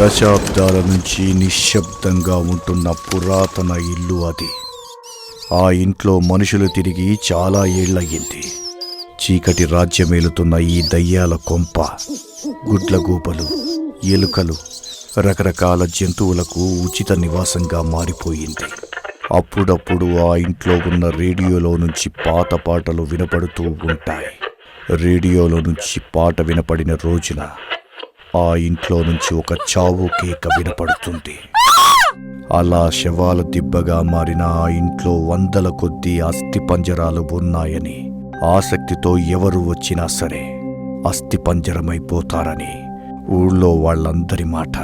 దశాబ్దాల నుంచి నిశ్శబ్దంగా ఉంటున్న పురాతన ఇల్లు అది. ఆ ఇంట్లో మనుషులు తిరిగి చాలా ఏళ్ళయ్యింది చీకటి రాజ్యమేలుతున్న ఈ దయ్యాల కొంప గుడ్లగూపలు ఎలుకలు రకరకాల జంతువులకు ఉచిత నివాసంగా మారిపోయింది. అప్పుడప్పుడు ఆ ఇంట్లో ఉన్న రేడియోలో నుంచి పాత పాటలు వినపడుతూ ఉంటాయి. రేడియోలో నుంచి పాట వినపడిన రోజున ఆ ఇంట్లో నుంచి ఒక చావు కేక వినపడుతుంది. అలా శవాల దిబ్బగా మారిన ఆ ఇంట్లో వందల కొద్దీ అస్థిపంజరాలు ఉన్నాయని ఆసక్తితో ఎవరు వచ్చినా సరే అస్థిపంజరమైపోతారని ఊళ్ళో వాళ్ళందరి మాట.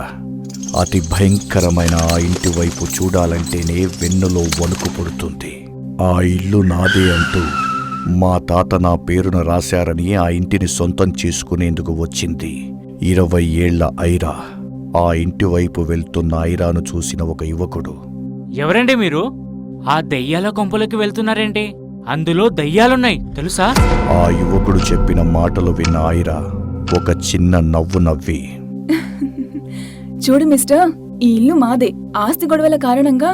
అతి భయంకరమైన ఆ ఇంటి వైపు చూడాలంటేనే వెన్నులో వణుకు పుడుతుంది. ఆ ఇల్లు నాదే అంటూ మా తాత నా పేరున రాశారని ఆ ఇంటిని సొంతం చేసుకునేందుకు వచ్చింది. ఇరవై ఏళ్ళ ఐరా. ఆ ఇంటి వైపు వెళ్తున్న ఐరాను చూసిన ఒక యువకుడు. ఎవరండి మీరు? ఆ దయ్యాల కొంపలోకి వెళ్తున్నారేంటి? అందులో దయ్యాలున్నాయి తెలుసా? ఆ యువకుడు చెప్పిన మాటలు విన్న ఐరా ఒక చిన్న నవ్వు నవ్వి చూడు మిస్టర్ ఈ ఇల్లు మాదే. ఆస్తి గొడవల కారణంగా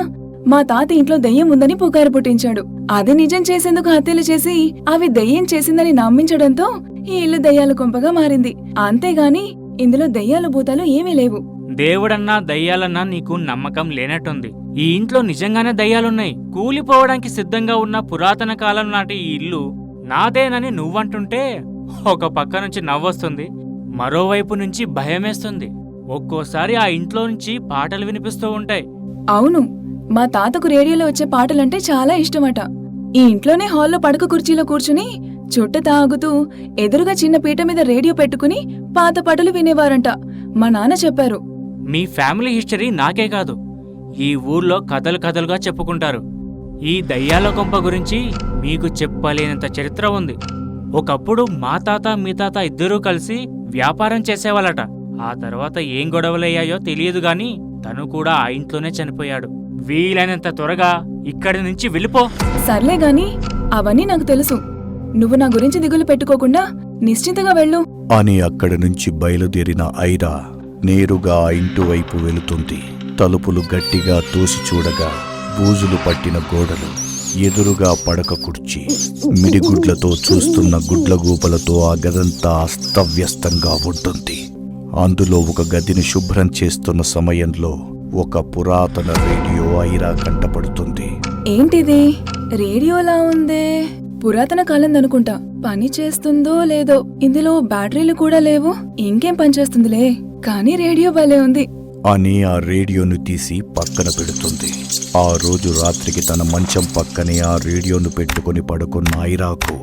మా తాత ఇంట్లో దయ్యం ఉందని పుకారు పుట్టించాడు. అది నిజం చేసేందుకు హత్యలు చేసి అవి దయ్యం చేసిందని నమ్మించడంతో ఈ ఇల్లు దయ్యాల కొంపగా మారింది. అంతేగాని ఇందులో దయ్యాల భూతాలు ఏమీ లేవు. దేవుడన్నా దయ్యాలన్నా నీకు నమ్మకం లేనట్టుంది. ఈ ఇంట్లో నిజంగానే దయ్యాలున్నాయి. కూలిపోవడానికి సిద్ధంగా ఉన్న పురాతన కాలం నాటి ఈ ఇల్లు నాదేనని నువ్వంటుంటే ఒక పక్క నుంచి నవ్వొస్తుంది మరోవైపు నుంచి భయమేస్తుంది. ఒక్కోసారి ఆ ఇంట్లో నుంచి పాటలు వినిపిస్తూ ఉంటాయి. అవును మా తాతకు రేడియోలో వచ్చే పాటలంటే చాలా ఇష్టమట. ఈ ఇంట్లోనే హాల్లో పడక కుర్చీలో కూర్చుని చుట్ట తాగుతూ ఎదురుగా చిన్న పీట మీద రేడియో పెట్టుకుని పాత పాటలు వినేవారంట. మా నాన్న చెప్పారు. మీ ఫ్యామిలీ హిస్టరీ నాకే కాదు. ఈ ఊర్లో కథలు కథలుగా చెప్పుకుంటారు. ఈ దయ్యాల కొంప గురించి మీకు చెప్పలేనంత చరిత్ర ఉంది. ఒకప్పుడు మా తాత మీ తాత ఇద్దరూ కలిసి వ్యాపారం చేసేవాళ్ళట. ఆ తర్వాత ఏం గొడవలయ్యాయో తెలియదు గాని తను కూడా ఆ ఇంట్లోనే చనిపోయాడు. వీలైనంత త్వరగా ఇక్కడి నుంచి వెళ్ళిపో. సర్లే గాని అవన్నీ నాకు తెలుసు. నువ్వు నా గురించి దిగులు పెట్టుకోకుండా నిశ్చింతగా వెళ్ళు. అని అక్కడి నుంచి బయలుదేరిన ఐరా నేరుగా ఆ ఇంటి వైపు వెళుతుంది. తలుపులు గట్టిగా తోసి చూడగా బూజులు పట్టిన గోడలు ఎదురుగా పడక కుర్చీ మిడిగుడ్లతో చూస్తున్న గుడ్లగూపలతో ఆ గదంతా అస్తవ్యస్తంగా ఉంటుంది. అందులో ఒక గదిని శుభ్రం చేస్తున్న సమయంలో ఒక పురాతన రేడియో ఐరా కంటపడుతుంది. ఏంటిది? రేడియోలా ఉందే? పురాతన కాలందనుకుంటా పని చేస్తుందో లేదో ఇందులో బ్యాటరీలు కూడా లేవు. ఇంకేం పనిచేస్తుందిలే కానీ రేడియో భలే ఉంది. అని ఆ రేడియోను తీసి పక్కన పెడుతుంది. ఆ రోజు రాత్రికి తన మంచం పక్కనే ఆ రేడియోను పెట్టుకుని పడుకున్న ఐరాకు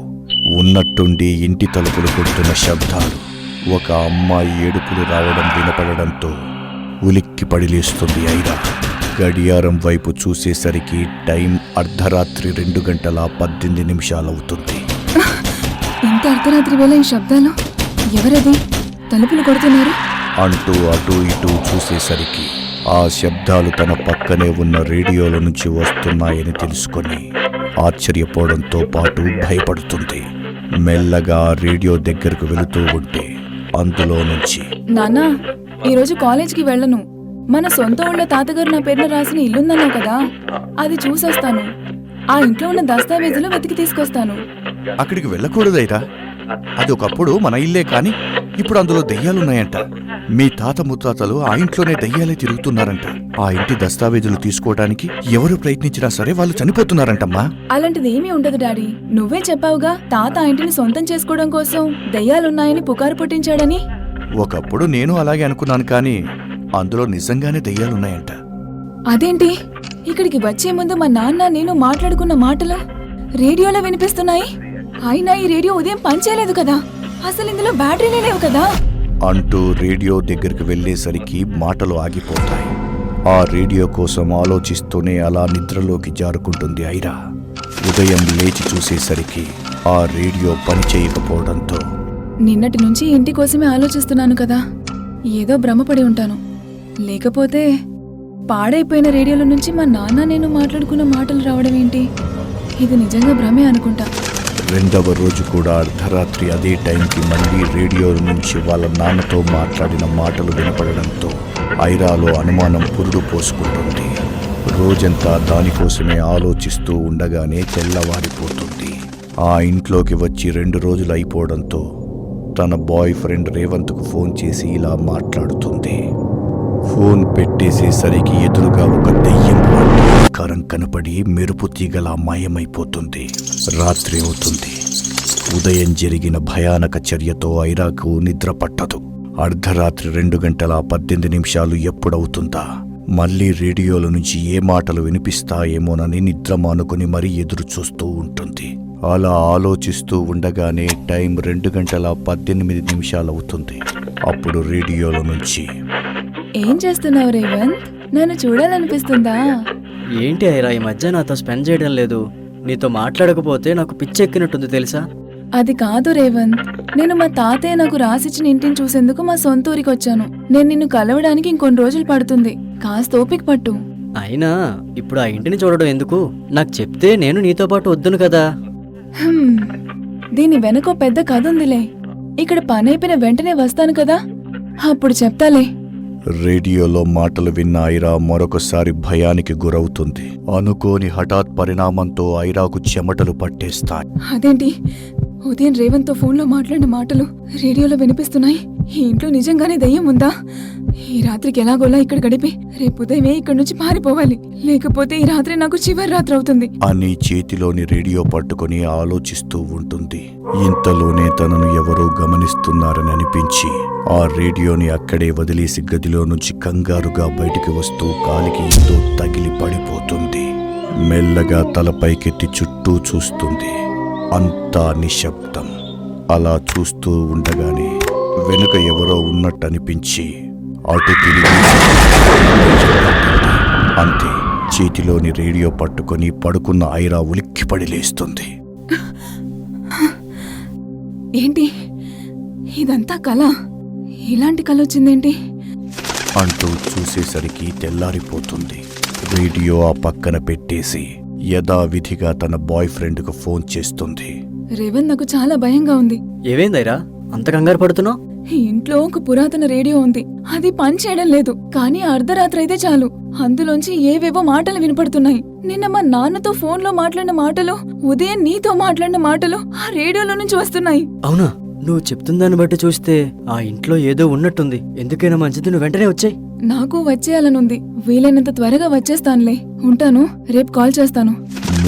ఉన్నట్టుండి ఇంటి తలుపులు కొడుతున్న శబ్దాలు. ఒక అమ్మాయి ఏడుపులు రావడం వినపడడంతో ఉలిక్కి పడిలేస్తుంది ఐరా. గడియారం వైపు చూసేసరికి టైం అర్ధరాత్రి రెండు గంటల పద్దెనిమిది నిమిషాలవుతుంది. ఇంత అర్ధరాత్రి వేళ ఈ శబ్దాలు? ఎవరది? తలుపులు కొడుతున్నారు? అంటూ అటు ఇటు చూసేసరికి ఆ శబ్దాలు తన పక్కనే ఉన్న రేడియోల నుంచి వస్తున్నాయని తెలుసుకొని ఆశ్చర్యపోవడంతో పాటు భయపడుతుంది. మెల్లగా రేడియో దగ్గరకు వెళుతూ ఉంటే అందులో నుంచి. నాన్నా ఈరోజు కాలేజ్కి వెళ్ళను. మన సొంత ఊళ్ళో తాతగారు నా పేరున రాసిన ఇల్లుందన్నావు కదా అది చూసొస్తాను. ఆ ఇంట్లో ఉన్న దస్తావేజులు వెతికి తీసుకొస్తాను. అక్కడికి వెళ్ళకూడదైరా. అది ఒకప్పుడు మన ఇల్లే కాని ఇప్పుడు అందులో దెయ్యాలున్నాయంట. మీ తాత ముత్తాతలు ఆ ఇంట్లోనే దెయ్యాలే తిరుగుతున్నారంట. ఆ ఇంటి దస్తావేజులు తీసుకోవడానికి ఎవరు ప్రయత్నించినా సరే వాళ్ళు చనిపోతున్నారంటమ్మా. అలాంటిది ఏమీ ఉండదు డాడీ. నువ్వే చెప్పావుగా తాత ఆ ఇంటిని సొంతం చేసుకోవడం కోసం దెయ్యాలున్నాయని పుకారు పుట్టించాడని. ఒకప్పుడు నేను అలాగే అనుకున్నాను కానీ అందులో నిజంగానే దెయ్యాలున్నాయంట. అదేంటి? ఇక్కడికి వచ్చే ముందు మా నాన్న నేను మాట్లాడుకున్న మాటలు రేడియోలో వినిపిస్తున్నాయి. అయినా ఈ రేడియో ఉదయం పనిచేయలేదు కదా. అసలు ఇందులో బ్యాటరీలే లేవు కదా? అంటూ రేడియో దగ్గరికి వెళ్ళేసరికి మాటలు ఆగిపోతాయి. ఆ రేడియో కోసం ఆలోచిస్తూనే అలా నిద్రలోకి జారుకుంటుంది ఐరా. ఉదయం లేచి చూసేసరికి ఆ రేడియో పని చేయకపోవడంతో. నిన్నటి నుంచి ఇంటి కోసమే ఆలోచిస్తున్నాను కదా. ఏదో భ్రమపడి ఉంటాను. లేకపోతే పాడైపోయిన రేడియోల నుంచి మా నాన్న నేను మాట్లాడుకున్న మాటలు రావడం ఏంటి? ఇది నిజంగా భ్రమే అనుకుంటా. రెండవ రోజు కూడా అర్ధరాత్రి అదే టైంకి మళ్ళీ రేడియో నుంచి వాళ్ళ నాన్నతో మాట్లాడిన మాటలు వినపడడంతో ఐరాలో అనుమానం పురుడు పోసుకుంటుంది. రోజంతా దానికోసమే ఆలోచిస్తూ ఉండగానే తెల్లవారిపోతుంది. ఆ ఇంట్లోకి వచ్చి రెండు రోజులు అయిపోవడంతో తన బాయ్ ఫ్రెండ్ రేవంత్కు ఫోన్ చేసి ఇలా మాట్లాడుతుంది. ఫోన్ పెట్టేసేసరికి ఎదురుగా ఒక దెయ్యం కరం కనపడి మెరుపు తీగలా మాయమైపోతుంది. రాత్రి అవుతుంది. ఉదయం జరిగిన భయానక చర్యతో ఐరాకు నిద్ర పట్టదు అర్ధరాత్రి రెండు గంటల పద్దెనిమిది నిమిషాలు ఎప్పుడవుతుందా? మళ్ళీ రేడియోల నుంచి ఏ మాటలు వినిపిస్తాయేమోనని నిద్ర మానుకుని మరీ ఎదురు చూస్తూ ఉంటుంది. అలా ఆలోచిస్తూ ఉండగానే టైం రెండు గంటల పద్దెనిమిది నిమిషాలవుతుంది. అప్పుడు రేడియోల నుంచి ఏం చేస్తున్నావు రేవంత్? నన్ను చూడాలనిపిస్తుందా? ఏంటి ఐరా ఈ మధ్య నాతో స్పెండ్ చేయడం లేదు. నీతో మాట్లాడకపోతే నాకు పిచ్చెక్కినట్టుంది తెలుసా? అది కాదు రేవంత్. నేను మా తాతయ్య నాకు రాసిచ్చిన ఇంటిని చూసేందుకు మా సొంత ఊరికి వచ్చాను. నేను నిన్ను కలవడానికి ఇంకొన్ని రోజులు పడుతుంది. కాస్త ఓపిక పట్టు. అయినా ఇప్పుడు ఆ ఇంటిని చూడడం ఎందుకు? నాకు చెప్తే నేను నీతో పాటు వద్దును కదా. హ్మ్. దీని వెనక ఓ పెద్ద కథ ఉందిలే. ఇక్కడ పని అయిపోయిన వెంటనే వస్తాను కదా? అప్పుడు చెప్తాలే. రేడియోలో మాటలు విన్న ఐరా మరొకసారి భయానికి గురవుతుంది. అనుకోని హఠాత్ పరిణామంతో ఐరాకు చెమటలు పట్టేస్తాయి. అదేంటి? ఉదయం రేవంత్తో ఫోన్లో మాట్లాడిన మాటలు రేడియోలో వినిపిస్తున్నాయి. ఈ ఇంట్లో నిజంగానే దయ్యం ఉందా? ఈ రాత్రికి ఎలాగోలా ఇక్కడ గడిపి రేపు ఉదయమే ఇక్కడి నుంచి పారిపోవాలి. లేకపోతే ఈ రాత్రి నాకు చివరి రాత్రి అవుతుంది. అని చేతిలోని రేడియో పట్టుకొని ఆలోచిస్తూ ఉంటుంది. ఇంతలోనే తనను ఎవరో గమనిస్తున్నారని అనిపించి ఆ రేడియోని అక్కడే వదిలేసి గదిలో నుంచి కంగారుగా బయటికి వస్తూ కాలికి ఎంతో తగిలి పడిపోతుంది. మెల్లగా తలపైకెత్తి చుట్టూ చూస్తుంది. అంతా నిశ్శబ్దం. అలా చూస్తూ ఉండగానే వెనుక ఎవరో ఉన్నట్టు అనిపించి అటు తిరిగి అంతే చేతిలోని రేడియో పట్టుకొని పడుకున్న ఐరా ఉలిక్కిపడి లేస్తుంది. ఏంటి? ఇదంతా కళ ఇలాంటి కళ వచ్చిందేంటి? అంటూ చూసేసరికి తెల్లారిపోతుంది. రేడియో ఆ పక్కన పెట్టేసి యథావిధిగా తన బాయ్ ఫ్రెండ్కు ఫోన్ చేస్తుంది. రేవంత్ నాకు చాలా భయంగా ఉంది. ఏవేందైరా అంత కంగారు పడుతున్నావు? ఈ ఇంట్లో ఒక పురాతన రేడియో ఉంది. అది పని చేయడం లేదు. కానీ అర్ధరాత్రి అయితే చాలు. అందులోంచి ఏవేవో మాటలు వినపడుతున్నాయి. నిన్న మా నాన్నతో ఫోన్లో మాట్లాడిన మాటలు ఉదయం నీతో మాట్లాడిన మాటలు ఆ రేడియోలో నుంచి వస్తున్నాయి. అవునా? నువ్వు చెప్తుందాన్ని బట్టి చూస్తే ఆ ఇంట్లో ఏదో ఉన్నట్టుంది. ఎందుకైనా మంచిది నువ్వు వెంటనే వచ్చాయి. నాకు వచ్చేయాలనుంది. వీలైనంత త్వరగా వచ్చేస్తానులే. ఉంటాను. రేపు కాల్ చేస్తాను.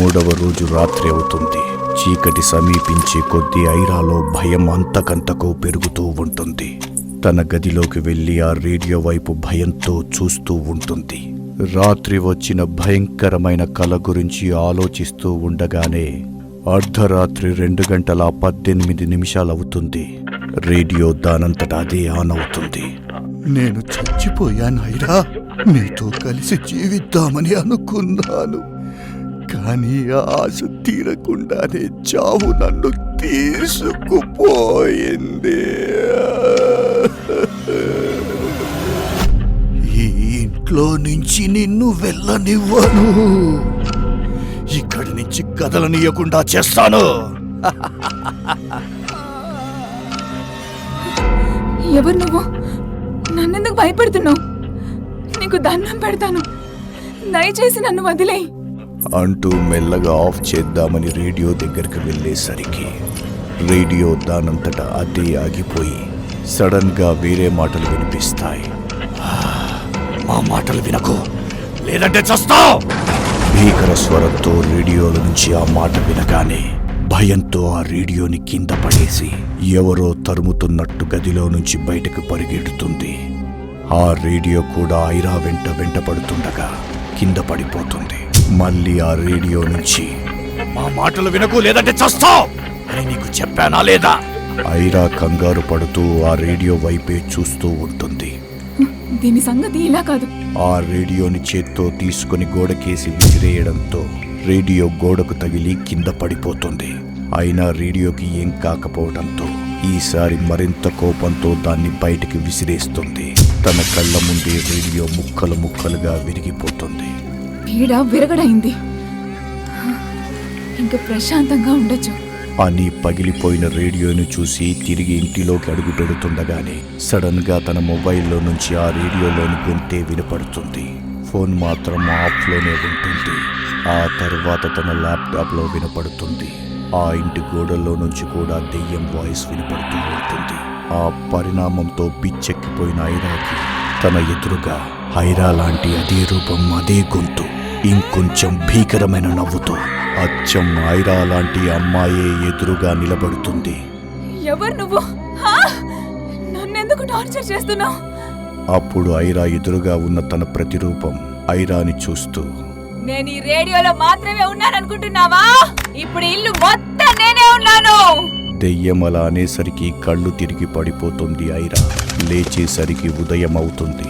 మూడవ రోజు రాత్రి అవుతుంది. చీకటి సమీపించే కొద్దీ ఐరాలో భయం అంతకంతకు పెరుగుతూ ఉంటుంది. తన గదిలోకి వెళ్ళి ఆ రేడియో వైపు భయంతో చూస్తూ ఉంటుంది. రాత్రి వచ్చిన భయంకరమైన కల గురించి ఆలోచిస్తూ ఉండగానే అర్ధరాత్రి రెండు గంటల పద్దెనిమిది నిమిషాలవుతుంది. రేడియో దానంతట అదే ఆన్ అవుతుంది. నేను చచ్చిపోయానాయిరా నీతో కలిసి జీవిద్దామని అనుకున్నాను. కానీ ఆ ఆశ తీరకుండానే చావు నన్ను తీసుకుపోయింది. ఈ ఇంట్లో నుంచి నిన్ను వెళ్ళనివ్వను. ఇక్కడి నుంచి కదలనీయకుండా చేస్తాను. ఎవరు నువ్వు? నన్నెందుకు భయపెడుతున్నావు? నీకు దండం పెడతాను. దయచేసి నన్ను వదిలేయి. అంటూ మెల్లగా ఆఫ్ చేద్దామని రేడియో దగ్గరికి వెళ్ళేసరికి రేడియో దానంతట అదే ఆగిపోయి సడన్గా వేరే మాటలు వినిపిస్తాయి. మా మాటలు వినకు. లేదంటే చస్తావు! భీకర స్వరంతో రేడియోల నుంచి ఆ మాట వినగానే భయంతో ఆ రేడియోని కింద పడేసి ఎవరో తరుముతున్నట్టు గదిలో నుంచి బయటకు పరిగెడుతుంది. ఆ రేడియో కూడా ఐరా వెంట వెంట పడుతుండగా కింద పడిపోతుంది. మళ్ళీ ఆ రేడియో నుంచి మా మాటలు వినకు లేదంటే చస్తావు అని నీకు చెప్పానా లేదా? ఐరా కంగారు పడుతూ ఆ రేడియో వైపే చూస్తూ ఉంటుంది. దీని సంగతి ఇలా కాదు. ఆ రేడియోని చేత్తో తీసుకుని గోడకేసి విసిరేయడంతో రేడియో గోడకు తగిలి కింద పడిపోతుంది. అయినా రేడియోకి ఏం కాకపోవడంతో ఈసారి మరింత కోపంతో దాన్ని బయటికి విసిరేస్తుంది. తన కళ్ళ ముందే రేడియో ముక్కలు ముక్కలుగా విరిగిపోతుంది. పీడ విరగడైంది. ఇంకా ప్రశాంతంగా ఉండొచ్చు. అని పగిలిపోయిన రేడియోను చూసి తిరిగి ఇంటిలోకి అడుగు పెడుతుండగానే సడన్గా తన మొబైల్లో నుంచి ఆ రేడియోలోని గొంతే వినపడుతుంది. ఫోన్ మాత్రం ఆఫ్లోనే ఉంటుంది. ఆ తర్వాత తన ల్యాప్టాప్లో వినపడుతుంది. ఆ ఇంటి గోడల్లో నుంచి కూడా దెయ్యం వాయిస్ వినపడుతూ ఉంటుంది. ఆ పరిణామంతో పిచ్చెక్కిపోయిన ఐరాకి తన ఎదురుగా హైరా లాంటి అదే రూపం అదే గొంతు ఇంకొంచెం భీకరమైన నవ్వుతో అచ్చం ఐరా లాంటి అమ్మాయే ఎదురుగా నిలబడుతుంది. ఎవరు నువ్వు? నన్నెందుకు టార్చర్ చేస్తున్నావు? అప్పుడు ఐరా ఎదురుగా ఉన్న తన ప్రతిరూపం ఐరాని చూస్తూ నేను ఈ రేడియోలో మాత్రమే ఉన్నాననుకుంటున్నావా? ఇప్పుడు ఇల్లు మొత్తం నేనే ఉన్నాను. దెయ్యం అలా అనేసరికి కళ్ళు తిరిగి పడిపోతుంది ఐరా. లేచేసరికి ఉదయం అవుతుంది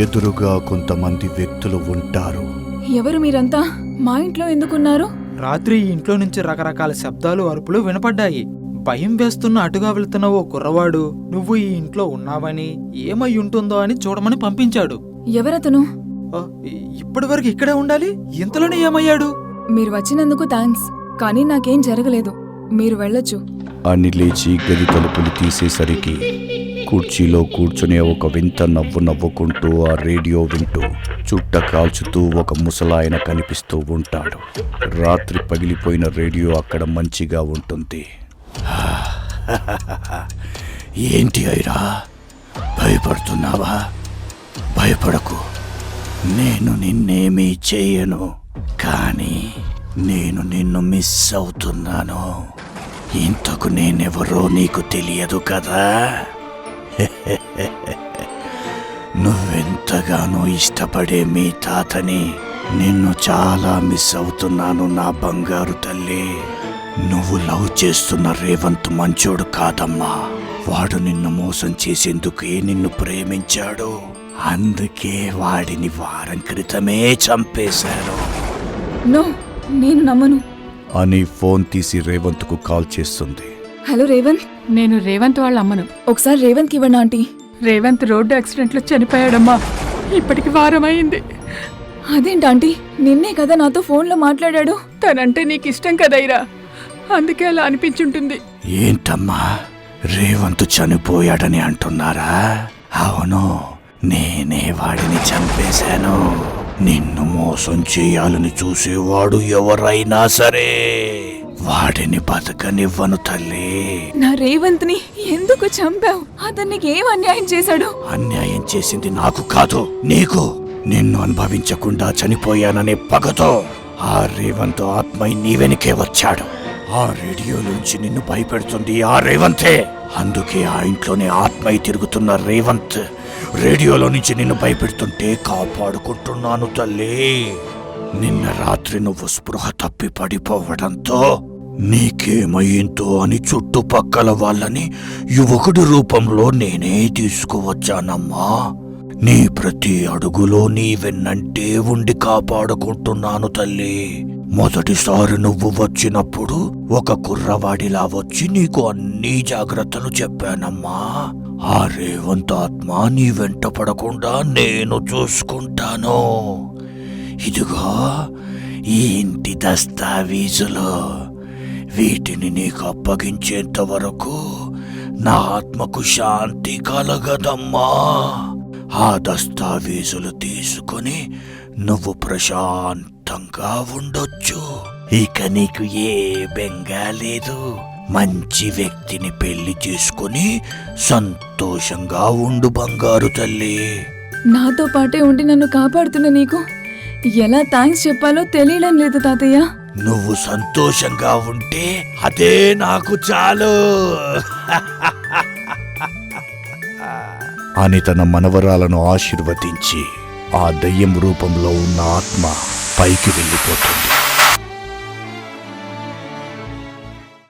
ఎదురుగా కొంతమంది వ్యక్తులు ఉంటారు. ఎవరు మీరంతా? మా ఇంట్లో ఎందుకున్నారు? రాత్రి ఈ ఇంట్లో నుంచి రకరకాల శబ్దాలు అరుపులు వినపడ్డాయి. భయం వేస్తున్న అటుగా వెళ్తున్న ఓ కుర్రవాడు నువ్వు ఈ ఇంట్లో ఉన్నావని ఏమై ఉంటుందో అని చూడమని పంపించాడు. ఎవరతను? ఆ, ఇప్పటి వరకు ఇక్కడే ఉండాలి? ఇంతలోనే ఏమయ్యాడు? మీరు వచ్చినందుకు థ్యాంక్స్ కానీ నాకేం జరగలేదు. మీరు వెళ్ళొచ్చు. అని లేచి గది తలుపులు తీసేసరికి కుర్చీలో కూర్చునే ఒక వింత నవ్వు నవ్వుకుంటూ ఆ రేడియో వింటూ చుట్ట కాల్చుతూ ఒక ముసలాయన కనిపిస్తూ ఉంటాడు. రాత్రి పగిలిపోయిన రేడియో అక్కడ మంచిగా ఉంటుంది. ఏంటి అయిరా భయపడుతున్నావా? భయపడకు. నేను నిన్నేమీ చేయను. కానీ నేను నిన్ను మిస్ అవుతున్నాను. ఇంతకు నేనెవరో నీకు తెలియదు కదా? నువ్వెంతగానో ఇష్టపడే మీ తాతని నిన్ను చాలా మిస్ అవుతున్నాను నా బంగారు తల్లి. నువ్వు లవ్ చేస్తున్న రేవంత్ మంచోడు కాదమ్మా. వాడు నిన్ను మోసం చేసేందుకే నిన్ను ప్రేమించాడు. అందుకే వాడిని వారం క్రితమే చంపేశాను నో నేను నమ్మను. అని ఫోన్ తీసి రేవంత్కు కాల్ చేస్తుంది. హలో రేవంత్ నేను రేవంత్ వాళ్ళ అమ్మను ఒకసారి రేవంత్కి ఇవ్వండి ఆంటీ. రేవంత్ రోడ్డు యాక్సిడెంట్లో చనిపోయాడమ్మా. ఇప్పటికి వారం అయింది అదేంటి ఆంటీ? నిన్నే కదా నాతో ఫోన్లో మాట్లాడాడు. తనంటే నీకు ఇష్టం కదైరా అందుకే అలా అనిపించుంటుంది. ఏంటమ్మా? రేవంత్ చనిపోయాడని అంటున్నారా? అవును నేనే వాడిని చంపేశాను. నిన్ను మోసం చేయాలని చూసేవాడు ఎవరైనా సరే. వాడిని బతకనివ్వను తల్లి. నా రేవంత్ని ఎందుకు చంపావు? అతనికి ఏం అన్యాయం చేశాడు? అన్యాయం చేసింది నాకు కాదు నీకు. నిన్ను అనుభవించకుండా చనిపోయాననే పగతో ఆ రేవంత్ ఆత్మై నీ వెనకే వచ్చాడు. ఆ రేడియో నుంచి నిన్ను భయపెడుతుంది ఆ రేవంతే. అందుకే ఆ ఇంట్లోనే ఆత్మై తిరుగుతున్న రేవంత్ రేడియోలో నుంచి నిన్ను భయపెడుతుంటే కాపాడుకుంటున్నాను తల్లి. నిన్న రాత్రి నువ్వు స్పృహ తప్పి పడిపోవడంతో నీకేమయ్యిందో అని చుట్టుపక్కల వాళ్ళని యువకుడి రూపంలో నేనే తీసుకువచ్చానమ్మా. నీ ప్రతి అడుగులో నీ వెన్నంటే ఉండి కాపాడుకుంటున్నాను తల్లి. మొదటిసారి నువ్వు వచ్చినప్పుడు ఒక కుర్రవాడిలా వచ్చి నీకు అన్ని జాగ్రత్తలు చెప్పానమ్మా. ఆ రేవంత్ ఆత్మ నీ వెంట పడకుండా నేను చూసుకుంటాను. ఇదిగో ఈ ఇంటి దస్తావీజులు. వీటిని నీకు అప్పగించేంత వరకు నా ఆత్మకు శాంతి కలగదమ్మా. ఆ దస్తావీజులు తీసుకొని నువ్వు ప్రశాంతంగా ఉండొచ్చు. ఇక నీకు ఏ బెంగా లేదు. మంచి వ్యక్తిని పెళ్ళి చేసుకొని సంతోషంగా ఉండు బంగారు తల్లి. నాతో పాటే ఉండి నన్ను కాపాడుతున్న నీకు ఎలా థ్యాంక్స్ చెప్పాలో తెలియడం లేదు తాతయ్య. నువ్వు సంతోషంగా ఉంటే అదే నాకు చాలు. అని తన మనవరాలను ఆశీర్వదించి ఆ దయ్యం రూపంలో ఉన్న ఆత్మ పైకి వెళ్ళిపోతుంది.